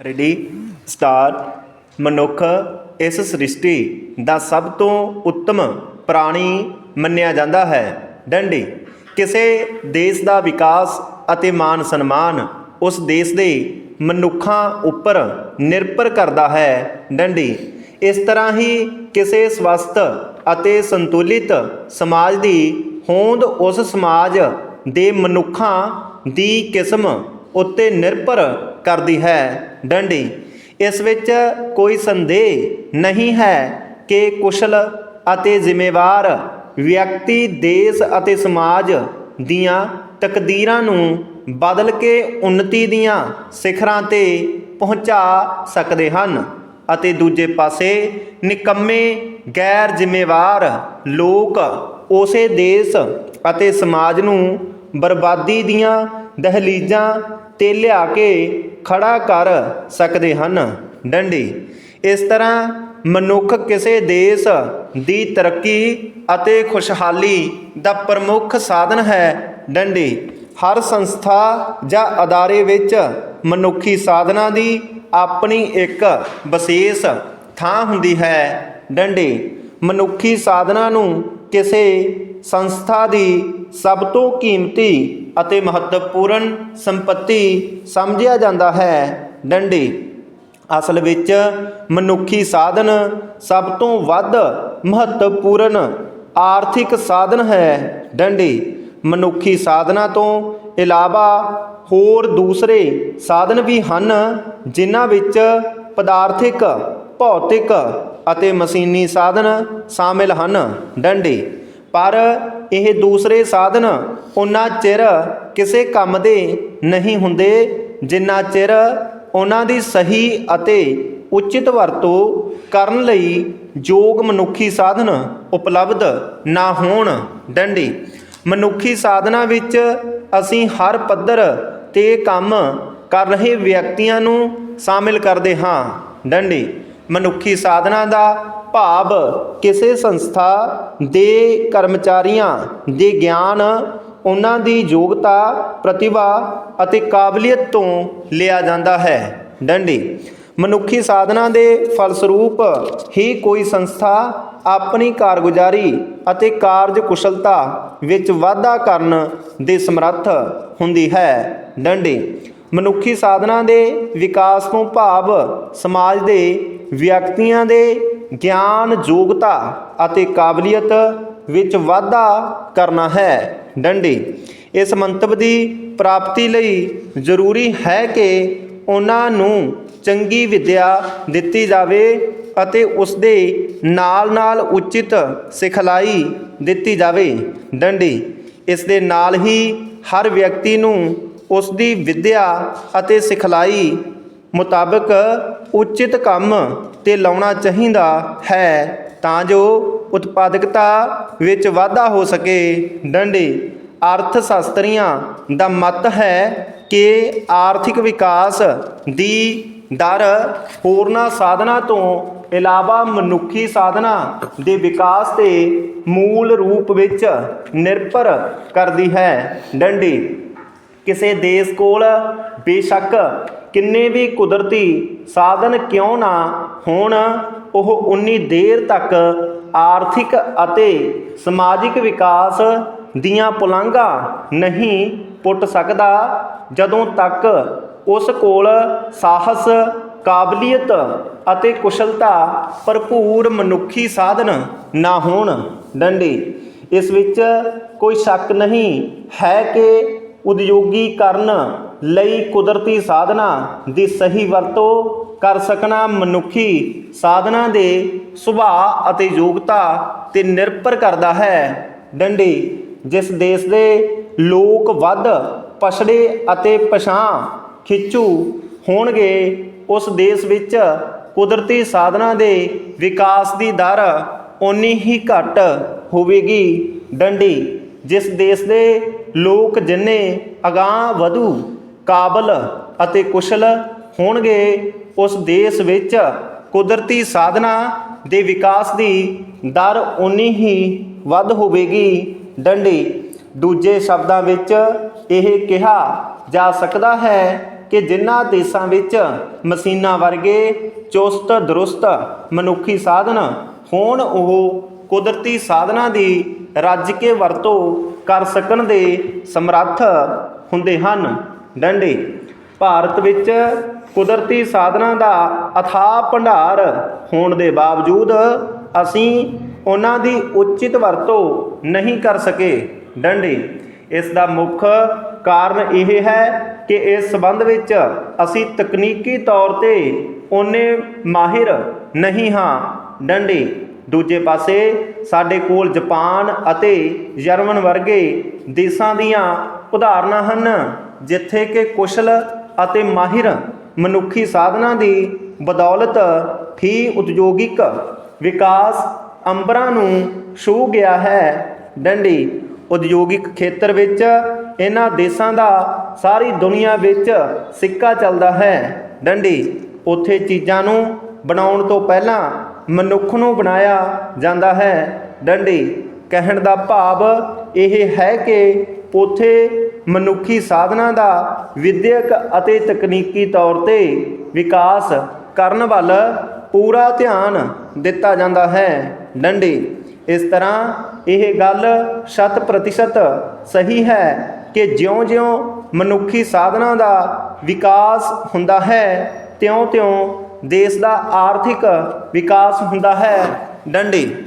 Ready star ਮਨੁੱਖ ਇਸ ਸ੍ਰਿਸ਼ਟੀ ਦਾ ਸਭ ਤੋਂ ਉੱਤਮ ਪ੍ਰਾਣੀ ਮੰਨਿਆ ਜਾਂਦਾ ਹੈ। ਡੰਡੀ ਕਿਸੇ ਦੇਸ਼ ਦਾ ਵਿਕਾਸ ਅਤੇ ਮਾਨ ਸਨਮਾਨ ਉਸ ਦੇਸ਼ ਦੇ ਮਨੁੱਖਾਂ ਉੱਪਰ ਨਿਰਭਰ ਕਰਦਾ ਹੈ। ਡੰਡੀ ਇਸ ਤਰ੍ਹਾਂ ਹੀ ਕਿਸੇ ਸਵਸਥ ਅਤੇ ਸੰਤੁਲਿਤ ਸਮਾਜ ਦੀ ਹੋਂਦ ਉਸ ਸਮਾਜ ਦੇ ਮਨੁੱਖਾਂ ਦੀ ਕਿਸਮ ਉੱਤੇ ਨਿਰਭਰ ਕਰਦੀ ਹੈ। ਡੰਡੀ, ਇਸ ਵਿੱਚ ਕੋਈ ਸੰਦੇਹ ਨਹੀਂ ਹੈ ਕਿ ਕੁਸ਼ਲ ਅਤੇ ਜ਼ਿੰਮੇਵਾਰ ਵਿਅਕਤੀ ਦੇਸ਼ ਅਤੇ ਸਮਾਜ ਦੀਆਂ ਤਕਦੀਰਾਂ ਨੂੰ ਬਦਲ ਕੇ ਉન્નਤੀ ਦੀਆਂ ਸਿਖਰਾਂ ਤੇ ਪਹੁੰਚਾ ਸਕਦੇ ਹਨ ਅਤੇ ਦੂਜੇ ਪਾਸੇ ਨਿਕੰਮੇ ਗੈਰ ਜ਼ਿੰਮੇਵਾਰ ਲੋਕ ਉਸੇ ਦੇਸ਼ ਅਤੇ ਸਮਾਜ ਨੂੰ ਬਰਬਾਦੀ ਦੀਆਂ ਦਹਲੀਜ਼ਾਂ ਤੇ ਲਿਆ ਕੇ ਖੜਾ ਕਰ ਸਕਦੇ ਹਨ। ਡੰਡੀ, ਇਸ ਤਰ੍ਹਾਂ ਮਨੁੱਖ ਕਿਸੇ ਦੇਸ਼ ਦੀ ਤਰੱਕੀ ਅਤੇ ਖੁਸ਼ਹਾਲੀ ਦਾ ਪ੍ਰਮੁੱਖ ਸਾਧਨ ਹੈ। ਡੰਡੀ, ਹਰ ਸੰਸਥਾ ਜਾਂ ਅਦਾਰੇ ਵਿੱਚ ਮਨੁੱਖੀ ਸਾਧਨਾਂ ਦੀ ਆਪਣੀ ਇੱਕ ਵਿਸ਼ੇਸ਼ ਥਾਂ ਹੁੰਦੀ ਹੈ। ਡੰਡੀ, ਮਨੁੱਖੀ ਸਾਧਨਾਂ ਨੂੰ ਕਿਸੇ ਸੰਸਥਾ ਦੀ ਸਭ ਤੋਂ ਕੀਮਤੀ ਅਤੇ ਮਹੱਤਵਪੂਰਨ ਸੰਪਤੀ ਸਮਝਿਆ ਜਾਂਦਾ ਹੈ ਡੰਡੀ। ਅਸਲ ਵਿੱਚ ਮਨੁੱਖੀ ਸਾਧਨ ਸਭ ਤੋਂ ਵੱਧ ਮਹੱਤਵਪੂਰਨ ਆਰਥਿਕ ਸਾਧਨ ਹੈ ਡੰਡੀ। ਮਨੁੱਖੀ ਸਾਧਨਾਂ ਤੋਂ ਇਲਾਵਾ ਹੋਰ ਦੂਸਰੇ ਸਾਧਨ ਵੀ ਹਨ ਜਿਨ੍ਹਾਂ ਵਿੱਚ ਪਦਾਰਥਿਕ, ਭੌਤਿਕ ਅਤੇ ਮਸ਼ੀਨੀ ਸਾਧਨ ਸ਼ਾਮਿਲ ਹਨ। ਡੰਡੀ। ਪਰ ਇਹ ਦੂਸਰੇ ਸਾਧਨ ਉਹਨਾਂ ਚਿਰ ਕਿਸੇ ਕੰਮ ਦੇ ਨਹੀਂ ਹੁੰਦੇ, ਜਿੰਨਾ ਚਿਰ ਉਹਨਾਂ ਦੀ ਸਹੀ ਅਤੇ ਉਚਿਤ ਵਰਤੋਂ ਕਰਨ ਲਈ ਯੋਗ ਮਨੁੱਖੀ ਸਾਧਨ ਉਪਲਬਧ ਨਾ ਹੋਣ। ਡੰਡੀ। ਮਨੁੱਖੀ ਸਾਧਨਾਂ ਵਿੱਚ ਅਸੀਂ ਹਰ ਪੱਧਰ ਤੇ ਕੰਮ ਕਰ ਰਹੇ ਵਿਅਕਤੀਆਂ ਨੂੰ ਸ਼ਾਮਿਲ ਕਰਦੇ ਹਾਂ। ਡੰਡੀ। ਮਨੁੱਖੀ ਸਾਧਨਾਂ ਦਾ ਭਾਵ ਕਿਸੇ ਸੰਸਥਾ ਦੇ ਕਰਮਚਾਰੀਆਂ ਦੇ ਗਿਆਨ, ਉਹਨਾਂ ਦੀ ਯੋਗਤਾ, ਪ੍ਰਤਿਭਾ ਅਤੇ ਕਾਬਲੀਅਤ ਤੋਂ ਲਿਆ ਜਾਂਦਾ ਹੈ। ਡੰਡੀ, ਮਨੁੱਖੀ ਸਾਧਨਾਂ ਦੇ ਫਲਸਰੂਪ ਹੀ ਕੋਈ ਸੰਸਥਾ ਆਪਣੀ ਕਾਰਗੁਜ਼ਾਰੀ ਅਤੇ ਕਾਰਜ ਕੁਸ਼ਲਤਾ ਵਿੱਚ ਵਾਧਾ ਕਰਨ ਦੇ ਸਮਰੱਥ ਹੁੰਦੀ ਹੈ। ਡੰਡੀ, ਮਨੁੱਖੀ ਸਾਧਨਾਂ ਦੇ ਵਿਕਾਸ ਤੋਂ ਭਾਵ ਸਮਾਜ ਦੇ ਵਿਅਕਤੀਆਂ ਦੇ ਗਿਆਨ, ਯੋਗਤਾ ਅਤੇ ਕਾਬਲੀਅਤ ਵਿੱਚ ਵਾਧਾ ਕਰਨਾ ਹੈ। ਡੰਡੀ, ਇਸ ਮੰਤਵ ਦੀ ਪ੍ਰਾਪਤੀ ਲਈ ਜ਼ਰੂਰੀ ਹੈ ਕਿ ਉਹਨਾਂ ਨੂੰ ਚੰਗੀ ਵਿੱਦਿਆ ਦਿੱਤੀ ਜਾਵੇ ਅਤੇ ਉਸ ਦੇ ਨਾਲ-ਨਾਲ ਉਚਿਤ ਸਿਖਲਾਈ ਦਿੱਤੀ ਜਾਵੇ। ਡੰਡੀ, ਇਸ ਦੇ ਨਾਲ ਹੀ ਹਰ ਵਿਅਕਤੀ ਨੂੰ ਉਸ ਦੀ ਵਿੱਦਿਆ ਅਤੇ ਸਿਖਲਾਈ ਮੁਤਾਬਕ ਉਚਿਤ ਕੰਮ ਤੇ ਲਾਉਣਾ ਚਾਹੀਦਾ ਹੈ ਤਾਂ ਜੋ ਉਤਪਾਦਕਤਾ ਵਿੱਚ ਵਾਧਾ ਹੋ ਸਕੇ। ਡੰਡੇ ਅਰਥ ਸ਼ਾਸਤਰੀਆਂ ਦਾ ਮਤ ਹੈ ਕਿ ਆਰਥਿਕ ਵਿਕਾਸ ਦੀ ਦਰ ਹੋਰਨਾਂ ਸਾਧਨਾਂ ਤੋਂ ਇਲਾਵਾ ਮਨੁੱਖੀ ਸਾਧਨਾਂ ਦੇ ਵਿਕਾਸ ਤੇ ਮੂਲ ਰੂਪ ਵਿੱਚ ਨਿਰਭਰ ਕਰਦੀ ਹੈ। ਡੰਡੀ, ਕਿਸੇ ਦੇਸ਼ ਕੋਲ ਬੇਸ਼ੱਕ ਕਿੰਨੇ ਵੀ ਕੁਦਰਤੀ ਸਾਧਨ ਕਿਉਂ ਨਾ ਹੋਣ, ਉਹ ਉਨੀ ਦੇਰ ਤੱਕ ਆਰਥਿਕ ਅਤੇ ਸਮਾਜਿਕ ਵਿਕਾਸ ਦੀਆਂ ਪੁਲਾਂਘਾਂ ਨਹੀਂ ਪੁੱਟ ਸਕਦਾ, ਜਦੋਂ ਤੱਕ ਉਸ ਕੋਲ ਸਾਹਸ, ਕਾਬਲੀਅਤ ਅਤੇ ਕੁਸ਼ਲਤਾ ਭਰਪੂਰ ਮਨੁੱਖੀ ਸਾਧਨ ਨਾ ਹੋਣ। ਡੰਡੀ, ਇਸ ਵਿੱਚ ਕੋਈ ਸ਼ੱਕ ਨਹੀਂ ਹੈ ਕਿ ਉਦਯੋਗੀਕਰਨ ਲਈ ਕੁਦਰਤੀ ਸਾਧਨਾਂ ਦੀ ਸਹੀ ਵਰਤੋਂ ਕਰ ਸਕਣਾ ਮਨੁੱਖੀ ਸਾਧਨਾਂ ਦੇ ਸੁਭਾਅ ਅਤੇ ਯੋਗਤਾ ਤੇ ਨਿਰਭਰ ਕਰਦਾ ਹੈ। ਡੰਡੀ, ਜਿਸ ਦੇਸ਼ ਦੇ ਲੋਕ ਵੱਧ ਪਛੜੇ ਅਤੇ ਪਛਾਂ ਖਿੱਚੂ ਹੋਣਗੇ, ਉਸ ਦੇਸ਼ ਵਿੱਚ ਕੁਦਰਤੀ ਸਾਧਨਾਂ ਦੇ ਵਿਕਾਸ ਦੀ ਦਰ ਓਨੀ ਹੀ ਘੱਟ ਹੋਵੇਗੀ। ਡੰਡੀ, ਜਿਸ ਦੇਸ਼ ਦੇ ਲੋਕ ਜਿੰਨੇ ਅਗਾਹ ਵਧੂ ਕਾਬਲ ਅਤੇ ਕੁਸ਼ਲ ਹੋਣਗੇ, ਉਸ ਦੇਸ਼ ਵਿੱਚ ਕੁਦਰਤੀ ਸਾਧਨਾ ਦੇ ਵਿਕਾਸ ਦੀ ਦਰ ਉਨੀ ਹੀ ਵੱਧ ਹੋਵੇਗੀ। ਡੰਡੀ, ਦੂਜੇ ਸ਼ਬਦਾਂ ਵਿੱਚ ਇਹ ਕਿਹਾ ਜਾ ਸਕਦਾ ਹੈ ਕਿ ਜਿਨ੍ਹਾਂ ਦੇਸ਼ਾਂ ਵਿੱਚ ਮਸ਼ੀਨਾਂ ਵਰਗੇ ਚੁਸਤ, ਦਰੁਸਤ ਮਨੁੱਖੀ ਸਾਧਨ ਹੋਣ, ਉਹ ਕੁਦਰਤੀ ਸਾਧਨਾਂ ਦੀ ਰੱਜ ਕੇ ਵਰਤੋਂ ਕਰ ਸਕਣ ਦੇ ਸਮਰੱਥ ਹੁੰਦੇ ਹਨ। ਡੰਡੇ। ਭਾਰਤ ਵਿੱਚ ਕੁਦਰਤੀ ਸਾਧਨਾਂ ਦਾ ਅਥਾਹ ਭੰਡਾਰ ਹੋਣ ਦੇ ਬਾਵਜੂਦ ਅਸੀਂ ਉਹਨਾਂ ਦੀ ਉਚਿਤ ਵਰਤੋਂ ਨਹੀਂ ਕਰ ਸਕੇ। ਡੰਡੇ, ਇਸ ਦਾ ਮੁੱਖ ਕਾਰਨ ਇਹ ਹੈ ਕਿ ਇਸ ਸੰਬੰਧ ਵਿੱਚ ਅਸੀਂ ਤਕਨੀਕੀ ਤੌਰ ਤੇ ਓਨੇ ਮਾਹਿਰ ਨਹੀਂ ਹਾਂ। ਡੰਡੀ, ਦੂਜੇ ਪਾਸੇ ਸਾਡੇ ਕੋਲ ਜਾਪਾਨ ਅਤੇ ਜਰਮਨ ਵਰਗੇ ਦੇਸ਼ਾਂ ਦੀਆਂ ਉਦਾਹਰਨਾਂ ਹਨ। ਜਿੱਥੇ ਕਿ ਕੁਸ਼ਲ ਅਤੇ ਮਾਹਿਰ ਮਨੁੱਖੀ ਸਾਧਨਾਂ ਦੀ ਬਦੌਲਤ ਹੀ ਉਦਯੋਗਿਕ ਵਿਕਾਸ ਅੰਬਰਾਂ ਨੂੰ ਛੂਹ ਗਿਆ ਹੈ। ਡੰਡੀ, ਉਦਯੋਗਿਕ ਖੇਤਰ ਵਿੱਚ ਇਹਨਾਂ ਦੇਸ਼ਾਂ ਦਾ ਸਾਰੀ ਦੁਨੀਆ ਵਿੱਚ ਸਿੱਕਾ ਚੱਲਦਾ ਹੈ। ਡੰਡੀ, ਉੱਥੇ ਚੀਜ਼ਾਂ ਨੂੰ ਬਣਾਉਣ ਤੋਂ ਪਹਿਲਾਂ ਮਨੁੱਖ ਨੂੰ ਬਣਾਇਆ ਜਾਂਦਾ ਹੈ। ਡੰਡੀ, ਕਹਿਣ ਦਾ ਭਾਵ ਇਹ ਹੈ ਕਿ ਉਥੇ ਮਨੁੱਖੀ ਸਾਧਨਾਂ ਦਾ ਵਿਦਿਅਕ ਅਤੇ ਤਕਨੀਕੀ ਤੌਰ ਤੇ ਵਿਕਾਸ ਕਰਨ ਵੱਲ ਪੂਰਾ ਧਿਆਨ ਦਿੱਤਾ ਜਾਂਦਾ ਹੈ। ਡੰਡੇ, ਇਸ ਤਰ੍ਹਾਂ ਇਹ ਗੱਲ ਸ਼ਤ ਪ੍ਰਤੀਸ਼ਤ ਸਹੀ ਹੈ ਕਿ ਜਿਉਂ-ਜਿਉਂ ਮਨੁੱਖੀ ਸਾਧਨਾਂ ਦਾ ਵਿਕਾਸ ਹੁੰਦਾ ਹੈ, ਤਿਉਂ-ਤਿਉਂ ਦੇਸ਼ ਦਾ ਆਰਥਿਕ ਵਿਕਾਸ ਹੁੰਦਾ ਹੈ। ਡੰਡੇ